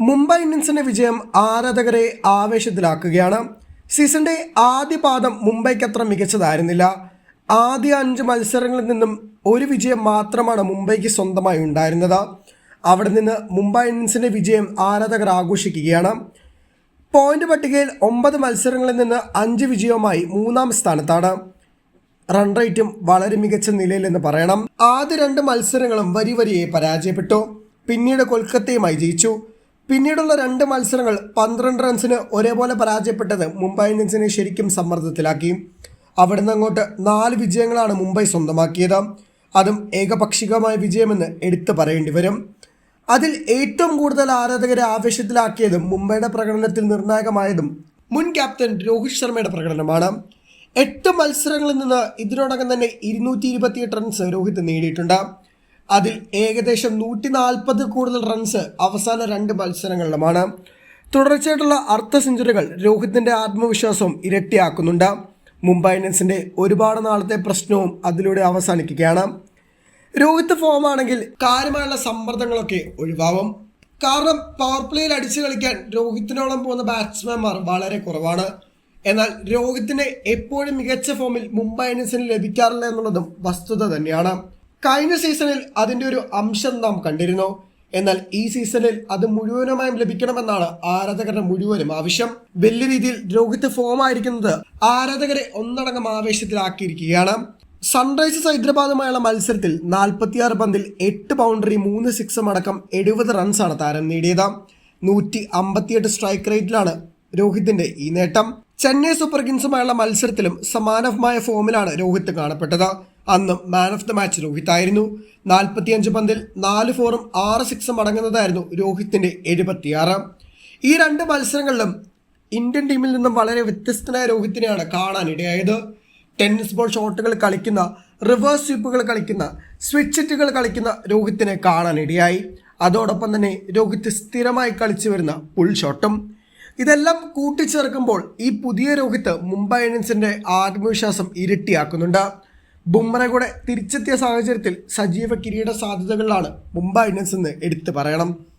മുംബൈ ഇന്ത്യൻസിന്റെ വിജയം ആരാധകരെ ആവേശത്തിലാക്കുകയാണ്. സീസണിന്റെ ആദ്യ പാദം മുംബൈക്ക് അത്ര മികച്ചതായിരുന്നില്ല. ആദ്യ അഞ്ച് മത്സരങ്ങളിൽ നിന്നും ഒരു വിജയം മാത്രമാണ് മുംബൈക്ക് സ്വന്തമായി ഉണ്ടായിരുന്നത്. അവിടെ നിന്ന് മുംബൈ ഇന്ത്യൻസിന്റെ വിജയം ആരാധകർ ആഘോഷിക്കുകയാണ്. പോയിന്റ് പട്ടികയിൽ ഒമ്പത് മത്സരങ്ങളിൽ നിന്ന് അഞ്ച് വിജയവുമായി മൂന്നാം സ്ഥാനത്താണ്. റൺ റേറ്റും വളരെ മികച്ച നിലയിലെന്ന് പറയണം. ആദ്യ രണ്ട് മത്സരങ്ങളും വരി വരിയെ പരാജയപ്പെട്ടു. പിന്നീട് കൊൽക്കത്തയുമായി ജയിച്ചു. പിന്നീടുള്ള രണ്ട് മത്സരങ്ങൾ പന്ത്രണ്ട് റൺസിന് ഒരേപോലെ പരാജയപ്പെട്ടത് മുംബൈ ഇന്ത്യൻസിനെ ശരിക്കും സമ്മർദ്ദത്തിലാക്കി. അവിടുന്ന് അങ്ങോട്ട് നാല് വിജയങ്ങളാണ് മുംബൈ സ്വന്തമാക്കിയത്. അതും ഏകപക്ഷികമായ വിജയമെന്ന് എടുത്തു പറയേണ്ടി വരും. അതിൽ ഏറ്റവും കൂടുതൽ ആരാധകരെ ആവേശത്തിലാക്കിയതും മുംബൈയുടെ പ്രകടനത്തിൽ നിർണായകമായതും മുൻ ക്യാപ്റ്റൻ രോഹിത് ശർമ്മയുടെ പ്രകടനമാണ്. എട്ട് മത്സരങ്ങളിൽ നിന്ന് ഇതിനോടകം തന്നെ ഇരുന്നൂറ്റി റൺസ് രോഹിത് നേടിയിട്ടുണ്ട്. അതിൽ ഏകദേശം നൂറ്റി നാൽപ്പത് കൂടുതൽ റൺസ് അവസാന രണ്ട് മത്സരങ്ങളിലുമാണ്. തുടർച്ചയായിട്ടുള്ള അർദ്ധ സെഞ്ചുറികൾ രോഹിത്തിന്റെ ആത്മവിശ്വാസം ഇരട്ടിയാക്കുന്നുണ്ട്. മുംബൈ ഇന്ത്യൻസിന്റെ ഒരുപാട് നാളത്തെ പ്രശ്നവും അതിലൂടെ അവസാനിക്കുകയാണ്. രോഹിത് ഫോം ആണെങ്കിൽ കാര്യമായുള്ള സമ്മർദ്ദങ്ങളൊക്കെ ഒഴിവാവും കാരണം പവർ പ്ലേയിൽ അടിച്ചു കളിക്കാൻ രോഹിത്തിനോളം പോകുന്ന ബാറ്റ്സ്മാൻമാർ വളരെ കുറവാണ്. എന്നാൽ രോഹിത്തിന് എപ്പോഴും മികച്ച ഫോമിൽ മുംബൈ ഇന്ത്യൻസിന് ലഭിക്കാറില്ല എന്നുള്ളതും വസ്തുത തന്നെയാണ്. കഴിഞ്ഞ സീസണിൽ അതിന്റെ ഒരു അംശം നാം കണ്ടിരുന്നു. എന്നാൽ ഈ സീസണിൽ അത് മുഴുവനുമായും ലഭിക്കണമെന്നാണ് ആരാധകരുടെ മുഴുവനും ആവശ്യം. വലിയ രീതിയിൽ രോഹിത് ഫോം ആയിരിക്കുന്നത് ആരാധകരെ ഒന്നടങ്കം ആവേശത്തിലാക്കിയിരിക്കുകയാണ്. സൺറൈസേഴ്സ് ഹൈദരാബാദുമായുള്ള മത്സരത്തിൽ നാൽപ്പത്തിയാറ് പന്തിൽ എട്ട് ബൗണ്ടറി മൂന്ന് സിക്സും അടക്കം എഴുപത് റൺസാണ് താരം നേടിയത്. നൂറ്റി അമ്പത്തിയെട്ട് സ്ട്രൈക്ക് റേറ്റിലാണ് രോഹിത്തിന്റെ ഈ നേട്ടം. ചെന്നൈ സൂപ്പർ കിങ്സുമായുള്ള മത്സരത്തിലും സമാനമായ ഫോമിലാണ് രോഹിത് കാണപ്പെട്ടത്. അന്നും man of the match Rohit ആയിരുന്നു നാൽപ്പത്തിയഞ്ച് പന്തിൽ നാല് ഫോറും ആറ് സിക്സും അടങ്ങുന്നതായിരുന്നു രോഹിത്തിന്റെ എഴുപത്തിയാറ്. ഈ രണ്ട് മത്സരങ്ങളിലും ഇന്ത്യൻ ടീമിൽ നിന്നും വളരെ വ്യത്യസ്തനായ രോഹിത്തിനെയാണ് കാണാനിടയായത് ടെന്നീസ് ബോൾ ഷോട്ടുകൾ കളിക്കുന്ന റിവേഴ്സ് സ്വീപ്പുകൾ കളിക്കുന്ന സ്വിച്ചിറ്റുകൾ കളിക്കുന്ന രോഹിത്തിനെ കാണാനിടയായി അതോടൊപ്പം തന്നെ രോഹിത് സ്ഥിരമായി കളിച്ചു വരുന്ന പുൾ ഷോട്ടും ഇതെല്ലാം കൂട്ടിച്ചേർക്കുമ്പോൾ ഈ പുതിയ രോഹിത്ത് മുംബൈ ഇന്ത്യൻസിന്റെ ആത്മവിശ്വാസം ഇരട്ടിയാക്കുന്നുണ്ട്. ബുംറ കൂടെ തിരിച്ചെത്തിയ സാഹചര്യത്തിൽ സജീവ കിരീട സാധ്യതകളിലാണ് മുംബൈ ഇന്ത്യൻസ് എന്ന് എടുത്തു പറയണം.